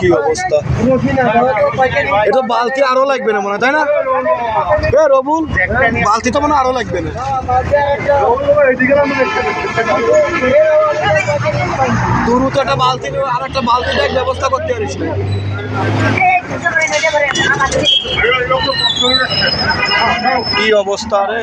কি অবস্থা? এটা বালতি আরও লাগবে না মনে তাই না? এ, রবুল, বালতি তো মনে আরও লাগবে না। তুরু তো একটা বালতি আর একটা বালতি দেখ, ব্যবস্থা করতে পারিস না। কি অবস্থা রে?